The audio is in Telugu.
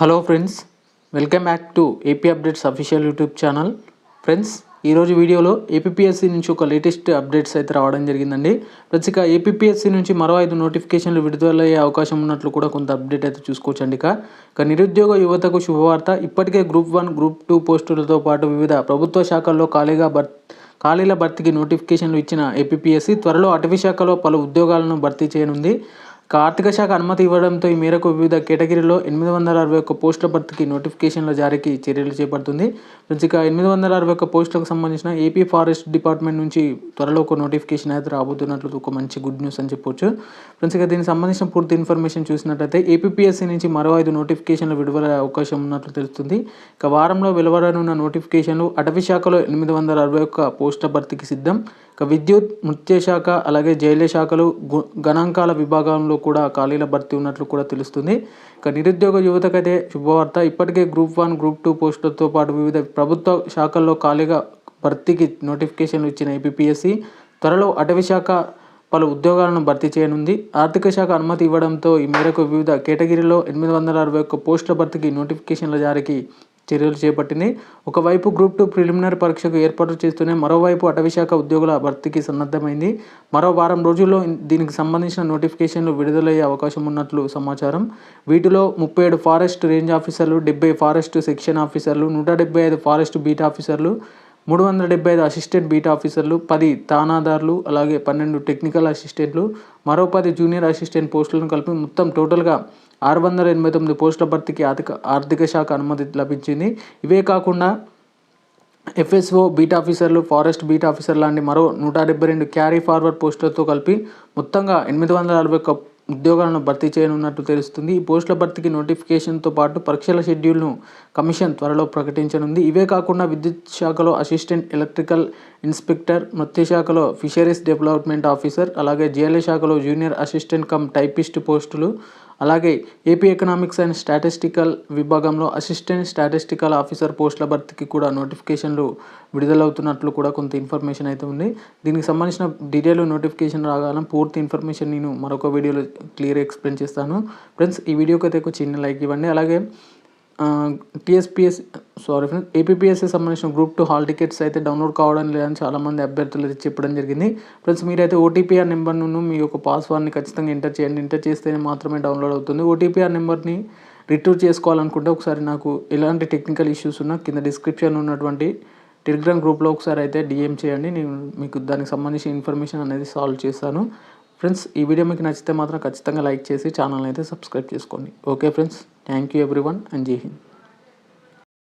Hello friends welcome back to AP updates official YouTube channel. Friends ఈరోజు వీడియోలో ఏపీఎస్సీ నుంచి ఒక లేటెస్ట్ అప్డేట్స్ అయితే రావడం జరిగిందండి. ఫ్రెండ్స్ ఇక నుంచి మరో ఐదు నోటిఫికేషన్లు విడుదలయ్యే అవకాశం ఉన్నట్లు కూడా కొంత అప్డేట్ అయితే చూసుకోవచ్చండి ఇక. ఇక నిరుద్యోగ యువతకు శుభవార్త. ఇప్పటికే గ్రూప్ వన్ గ్రూప్ టూ పోస్టులతో పాటు వివిధ ప్రభుత్వ శాఖల్లో ఖాళీగా భర్ ఖాళీల భర్తీకి నోటిఫికేషన్లు ఇచ్చిన ఏపీఎస్సీ త్వరలో అటవీ శాఖలో పలు ఉద్యోగాలను భర్తీ చేయనుంది. ఇక ఆర్థిక శాఖ అనుమతి ఇవ్వడంతో ఈ మేరకు వివిధ కేటగిరీలో ఎనిమిది వందల అరవై ఒక్క పోస్టుల భర్తీకి నోటిఫికేషన్ల జారీకి చర్యలు చేపడుతుంది. ఫ్రెండ్స్ ఇక ఎనిమిది వందల అరవై ఒక్క పోస్టులకు సంబంధించిన ఏపీ ఫారెస్ట్ డిపార్ట్మెంట్ నుంచి త్వరలో ఒక నోటిఫికేషన్ అయితే రాబోతున్నట్లు ఒక మంచి గుడ్ న్యూస్ అని చెప్పొచ్చు. ఫ్రెండ్స్ ఇక దీనికి సంబంధించిన పూర్తి ఇన్ఫర్మేషన్ చూసినట్టయితే ఏపీఎస్సీ నుంచి మరో ఐదు నోటిఫికేషన్లు విడుదల అవకాశం ఉన్నట్లు తెలుస్తుంది. ఇక వారంలో వెలువడనున్న నోటిఫికేషన్లు అటవీ శాఖలో ఎనిమిది వందల అరవై ఒక్క పోస్టుల భర్తీకి సిద్ధం. విద్యుత్ నృత్య శాఖ అలాగే జైలు శాఖలు గు- గణాంకాల విభాగంలో కూడా ఖాళీల భర్తీ ఉన్నట్లు కూడా తెలుస్తుంది. ఇక నిరుద్యోగ యువతకైతే శుభవార్త. ఇప్పటికే గ్రూప్ వన్ గ్రూప్ టూ పోస్టులతో పాటు వివిధ ప్రభుత్వ శాఖల్లో ఖాళీగా భర్తీకి నోటిఫికేషన్లు ఇచ్చిన ఏపీఎస్సి త్వరలో అటవీ శాఖ పలు ఉద్యోగాలను భర్తీ చేయనుంది. ఆర్థిక శాఖ అనుమతి ఇవ్వడంతో ఈ మేరకు వివిధ కేటగిరీలో ఎనిమిది వందల అరవై ఒక్క పోస్టుల భర్తీకి నోటిఫికేషన్ల జారీకి చర్యలు చేపట్టింది. ఒకవైపు గ్రూప్ టూ ప్రిలిమినరీ పరీక్షకు ఏర్పాటు చేస్తూనే మరోవైపు అటవీశాఖ ఉద్యోగుల భర్తీకి సన్నద్ధమైంది. మరో వారం రోజుల్లో దీనికి సంబంధించిన నోటిఫికేషన్లు విడుదలయ్యే అవకాశం ఉన్నట్లు సమాచారం. వీటిలో ముప్పై ఏడు ఫారెస్ట్ రేంజ్ ఆఫీసర్లు డెబ్బై ఫారెస్ట్ సెక్షన్ ఆఫీసర్లు నూట డెబ్బై ఐదు ఫారెస్ట్ బీట్ ఆఫీసర్లు మూడు వందల డెబ్బై ఐదు అసిస్టెంట్ బీట్ ఆఫీసర్లు పది తానాదారులు అలాగే పన్నెండు టెక్నికల్ అసిస్టెంట్లు మరో పది జూనియర్ అసిస్టెంట్ పోస్టులను కలిపి మొత్తం టోటల్గా ఆరు వందల ఎనభై తొమ్మిది పోస్టుల భర్తీకి ఆర్థిక ఆర్థిక శాఖ అనుమతి లభించింది. ఇవే కాకుండా ఎఫ్ఎస్ఓ బీట్ ఆఫీసర్లు ఫారెస్ట్ బీట్ ఆఫీసర్ లాంటి మరో నూట డెబ్బై రెండు క్యారీ ఫార్వర్డ్ పోస్టులతో కలిపి మొత్తంగా ఎనిమిది వందల అరవై ఒక్క ఉద్యోగాలను భర్తీ చేయనున్నట్టు తెలుస్తుంది. ఈ పోస్టుల భర్తీకి నోటిఫికేషన్తో పాటు పరీక్షల షెడ్యూల్ను కమిషన్ త్వరలో ప్రకటించనుంది. ఇవే కాకుండా విద్యుత్ శాఖలో అసిస్టెంట్ ఎలక్ట్రికల్ ఇన్స్పెక్టర్ నృత్య శాఖలో ఫిషరీస్ డెవలప్మెంట్ ఆఫీసర్ అలాగే జిఎల్ఏ శాఖలో జూనియర్ అసిస్టెంట్ కమ్ టైపిస్ట్ పోస్టులు అలాగే ఏపీ ఎకనామిక్స్ అండ్ స్టాటిస్టికల్ విభాగంలో అసిస్టెంట్ స్టాటిస్టికల్ ఆఫీసర్ పోస్టుల భర్తీకి కూడా నోటిఫికేషన్లు విడుదలవుతున్నట్లు కూడా కొంత ఇన్ఫర్మేషన్ అయితే ఉంది. దీనికి సంబంధించిన డీటెయిల్ నోటిఫికేషన్ రాగాలం పూర్తి ఇన్ఫర్మేషన్ నేను మరొక వీడియోలో క్లియర్ ఎక్స్ప్లెయిన్ చేస్తాను. ఫ్రెండ్స్ ఈ వీడియోకి అయితే ఒక చిన్న లైక్ ఇవ్వండి. అలాగే టీఎస్పిఎస్ సారీ ఫ్రెండ్స్ ఏపీఎస్సీ సంబంధించిన గ్రూప్ టూ హాల్ టికెట్స్ అయితే డౌన్లోడ్ కావడం లేదని చాలామంది అభ్యర్థులు అయితే చెప్పడం జరిగింది. ఫ్రెండ్స్ మీరైతే ఓటీపీఆర్ నెంబర్ను మీ యొక్క పాస్వర్డ్ని ఖచ్చితంగా ఎంటర్ చేయండి. ఎంటర్ చేస్తేనే మాత్రమే డౌన్లోడ్ అవుతుంది. ఓటీపీఆర్ నెంబర్ని రిట్రీవ్ చేసుకోవాలనుకుంటే ఒకసారి నాకు ఎలాంటి టెక్నికల్ ఇష్యూస్ ఉన్నా కింద డిస్క్రిప్షన్ ఉన్నటువంటి టెలిగ్రామ్ గ్రూప్లో ఒకసారి అయితే డిఎం చేయండి. నేను మీకు దానికి సంబంధించిన ఇన్ఫర్మేషన్ అనేది సాల్వ్ చేస్తాను. ఫ్రెండ్స్ ఈ వీడియో మీకు నచ్చితే మాత్రం ఖచ్చితంగా లైక్ చేసి ఛానల్ అయితే సబ్స్క్రైబ్ చేసుకోండి. Okay friends Thank you everyone and Jai